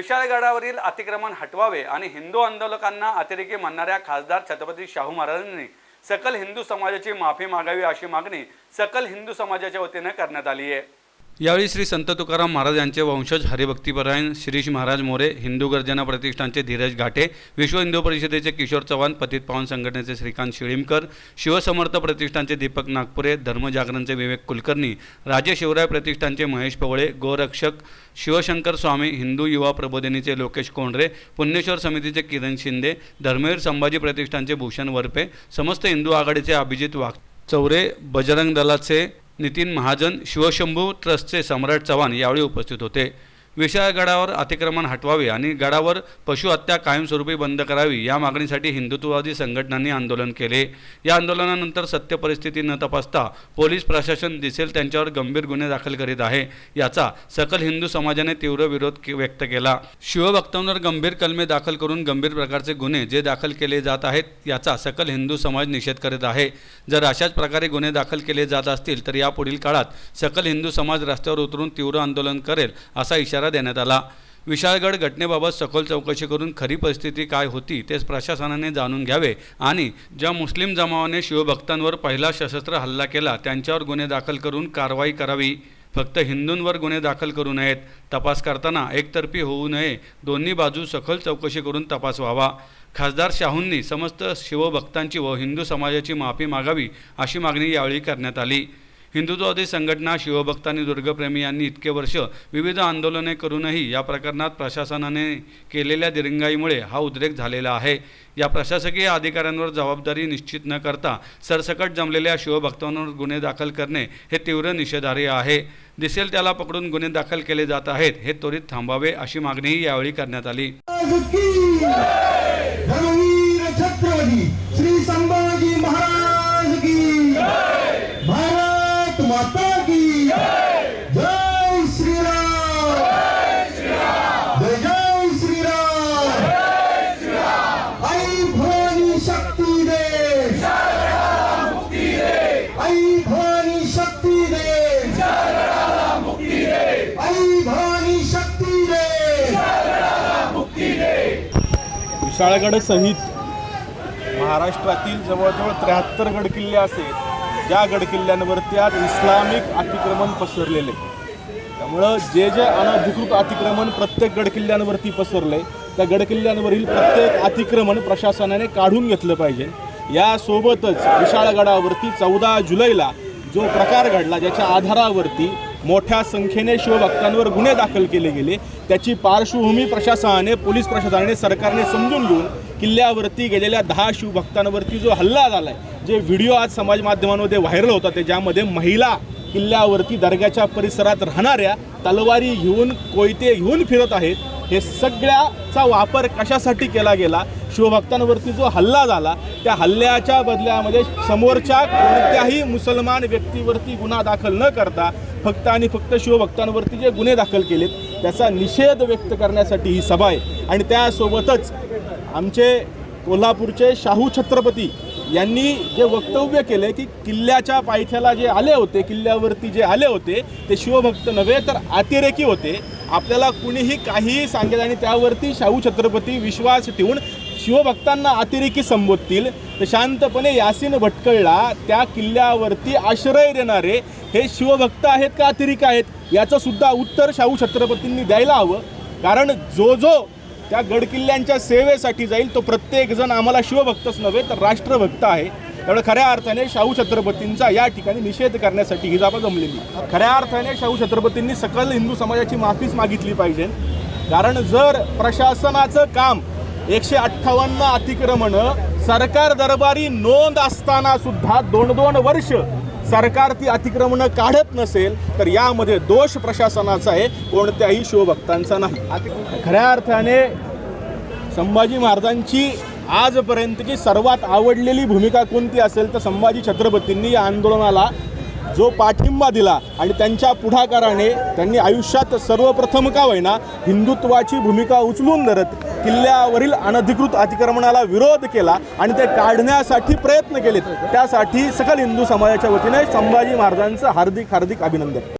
विशाळगडावरील अतिक्रमण हटवावे आणि हिंदू आंदोलकांना अतिरेकी म्हणणाऱ्या खासदार छत्रपती शाहू महाराजांनी सकल हिंदू समाजाची माफी मागावी अशी मागणी सकल हिंदू समाजाच्या वतीने करण्यात आली आहे. यावेळी श्री संत तुकाराम महाराज यांचे वंशज हरिभक्तीपरायण शिरीष महाराज मोरे हिंदू गर्जना प्रतिष्ठानचे धीरज घाटे विश्व हिंदू परिषदेचे किशोर चव्हाण पतित पावन संघटनेचे श्रीकांत शिळीमकर शिवसमर्थ प्रतिष्ठानचे दीपक नागपुरे धर्मजागरणचे विवेक कुलकर्णी राजे शिवराय प्रतिष्ठानचे महेश पवळे गोरक्षक शिवशंकर स्वामी हिंदू युवा प्रबोधिनीचे लोकेश कोंडरे पुण्येश्वर समितीचे किरण शिंदे धर्मवीर संभाजी प्रतिष्ठानचे भूषण वरपे समस्त हिंदू आघाडीचे अभिजित वाघ चौरे बजरंग दलाचे नितीन महाजन शिवशंभू ट्रस्टचे सम्राट चव्हाण यावेळी उपस्थित होते. विशाळ गडावर अतिक्रमण हटवावे आणि गडावर पशुहत्या कायमस्वरूपी बंद करावी या मागणीसाठी हिंदुत्ववादी संघटनांनी आंदोलन केले. या आंदोलनानंतर सत्य परिस्थिती न तपासता पोलीस प्रशासन दिसेल त्यांच्यावर गंभीर गुन्हे दाखल करीत आहे याचा सकल हिंदू समाजाने तीव्र विरोध के- व्यक्त केला. शिवभक्तांवर गंभीर कलमे दाखल करून गंभीर प्रकारचे गुन्हे जे दाखल केले जात आहेत याचा सकल हिंदू समाज निषेध करीत आहे. जर अशाच प्रकारे गुन्हे दाखल केले जात असतील तर यापुढील काळात सकल हिंदू समाज रस्त्यावर उतरून तीव्र आंदोलन करेल असा इशारा देण्यात आला. विशाळगड घटनेबाबत सखोल चौकशी करून खरी परिस्थिती काय होती तेच प्रशासनाने जाणून घ्यावे आणि ज्या मुस्लिम जमावाने शिवभक्तांवर पहिला सशस्त्र हल्ला केला त्यांच्यावर गुन्हे दाखल करून कारवाई करावी. फक्त हिंदूंवर गुन्हे दाखल करू नयेत. तपास करताना एकतर्फी होऊ नये. दोन्ही बाजू सखोल चौकशी करून तपास व्हावा. खासदार शाहूंनी समस्त शिवभक्तांची व हिंदू समाजाची माफी मागावी अशी मागणी यावेळी करण्यात आली. हिंदुत्ववादी संघटना शिवभक्त आणि दुर्गप्रेमी यांनी इतके वर्ष विविध आंदोलने करूनही या प्रकरणात प्रशासनाने केलेल्या दिरंगाईमुळे हा उद्रेक झालेला आहे. या प्रशासकीय अधिकाऱ्यांवर जबाबदारी निश्चित न करता सरसकट जमलेल्या शिवभक्तांवर गुन्हे दाखल करणे हे तीव्र निषेधार्ह आहे. दिसेल त्याला पकडून गुन्हे दाखल केले जात आहेत हे त्वरित थांबावे अशी मागणीही यावेळी करण्यात आली. आई भवानी शक्ती दे आई भवानी शक्ती दे विशाळगडसहित महाराष्ट्रातील जवळजवळ त्र्याहत्तर गडकिल्ले असे ज्या गडकिल्ल्यांवरती आज इस्लामिक अतिक्रमण पसरलेले. त्यामुळं जे जे अनधिकृत अतिक्रमण प्रत्येक गडकिल्ल्यांवरती पसरले त्या गडकिल्ल्यांवरील प्रत्येक अतिक्रमण प्रशासनाने काढून घेतलं पाहिजे. यासोबतच विशाळगडावरती चौदा जुलैला जो प्रकार घडला ज्याच्या आधारावरती मोठ्या संख्येने शिवभक्तांवर गुन्हे दाखल केले गेले त्याची पार्श्वभूमी प्रशासनाने पोलीस प्रशासनाने सरकारने समजून घेऊन किल्ल्यावरती गेलेल्या दहा शिवभक्तांवरती जो हल्ला झाला आहे जे व्हिडिओ आज समाज माध्यमांमध्ये व्हायरल होतात ते ज्यामध्ये महिला किल्ल्यावरती दर्ग्याच्या परिसरात राहणाऱ्या तलवारी घेऊन कोयते घेऊन फिरत आहेत हे सगळ्याचा वापर कशासाठी केला गेला शिवभक्तांवरती जो हल्ला झाला त्या हल्ल्याच्या बदल्यामध्ये समोरच्या कोणत्याही मुसलमान व्यक्तीवरती गुन्हा दाखल न करता फक्त आणि फक्त शिवभक्तांवरती जे गुन्हे दाखल केलेत त्याचा निषेध व्यक्त करण्यासाठी ही सभा आहे. आणि त्यासोबतच आमचे कोल्हापूरचे शाहू छत्रपती यांनी जे वक्तव्य केले की किल्ल्याच्या पायथ्याला जे आले होते किल्ल्यावरती जे आले होते ते शिवभक्त नव्हे तर अतिरेकी होते. आपल्याला कुणीही काहीही सांगेल आणि त्यावरती शाहू छत्रपती विश्वास ठेवून शिवभक्तांना अतिरेकी संबोधतील. तर शांतपणे यासीन भटकळला त्या किल्ल्यावरती आश्रय देणारे हे शिवभक्त आहेत का अतिरेकी आहेत? याचं सुद्धा उत्तर शाहू छत्रपतींनी द्यायला हवं. कारण जो जो त्या गडकिल्ल्यांच्या सेवेसाठी जाईल तो प्रत्येकजण आम्हाला शिवभक्तच नव्हे तर राष्ट्रभक्त आहे. त्यामुळे खऱ्या अर्थाने शाहू छत्रपतींचा या ठिकाणी निषेध करण्यासाठी ही जागा जमलेली खऱ्या अर्थाने शाहू छत्रपतींनी सकल हिंदू समाजाची माफीच मागितली पाहिजे. कारण जर प्रशासनाचं काम एकशे अठ्ठावन्न अतिक्रमण सरकार दरबारी नोंद असताना सुद्धा दोन दोन वर्ष सरकार ती अतिक्रमणं काढत नसेल तर यामध्ये दोष प्रशासनाचा आहे कोणत्याही शिवभक्तांचा नाही. खऱ्या अर्थाने संभाजी महाराजांची आजपर्यंतची सर्वात आवडलेली भूमिका कोणती असेल तर संभाजी छत्रपतींनी या आंदोलनाला जो पाठिंबा दिला आणि त्यांच्या पुढाकाराने त्यांनी आयुष्यात सर्वप्रथम का होईना हिंदुत्वाची भूमिका उचलून धरत किल्ल्यावरील अनधिकृत अतिक्रमणाला विरोध केला आणि ते काढण्यासाठी प्रयत्न केलेत. त्यासाठी सकल हिंदू समाजाच्या वतीने संभाजी महाराजांचं हार्दिक हार्दिक अभिनंदन.